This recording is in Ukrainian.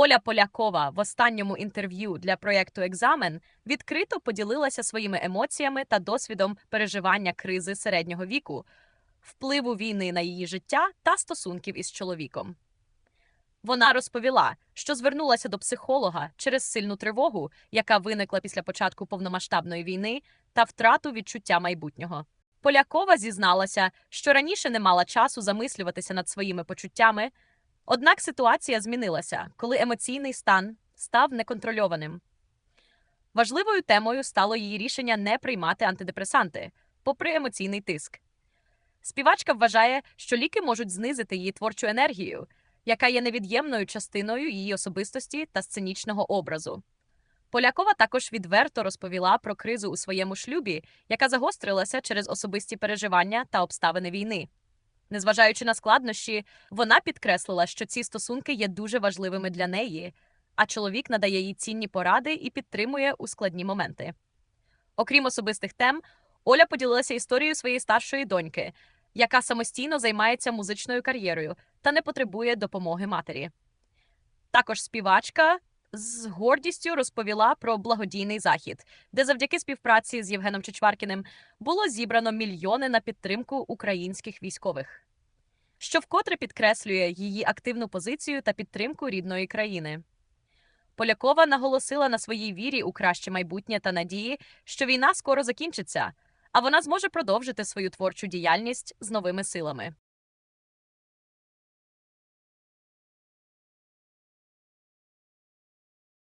Оля Полякова в останньому інтерв'ю для проєкту Екзамен відкрито поділилася своїми емоціями та досвідом переживання кризи середнього віку, впливу війни на її життя та стосунків із чоловіком. Вона розповіла, що звернулася до психолога через сильну тривогу, яка виникла після початку повномасштабної війни та втрату відчуття майбутнього. Полякова зізналася, що раніше не мала часу замислюватися над своїми почуттями, однак ситуація змінилася, коли емоційний стан став неконтрольованим. Важливою темою стало її рішення не приймати антидепресанти, попри емоційний тиск. Співачка вважає, що ліки можуть знизити її творчу енергію, яка є невід'ємною частиною її особистості та сценічного образу. Полякова також відверто розповіла про кризу у своєму шлюбі, яка загострилася через особисті переживання та обставини війни. Незважаючи на складнощі, вона підкреслила, що ці стосунки є дуже важливими для неї, а чоловік надає їй цінні поради і підтримує у складні моменти. Окрім особистих тем, Оля поділилася історією своєї старшої доньки, яка самостійно займається музичною кар'єрою та не потребує допомоги матері. Також співачка з гордістю розповіла про благодійний захід, де завдяки співпраці з Євгеном Чичваркіним було зібрано мільйони на підтримку українських військових, що вкотре підкреслює її активну позицію та підтримку рідної країни. Полякова наголосила на своїй вірі у краще майбутнє та надії, що війна скоро закінчиться, а вона зможе продовжити свою творчу діяльність з новими силами.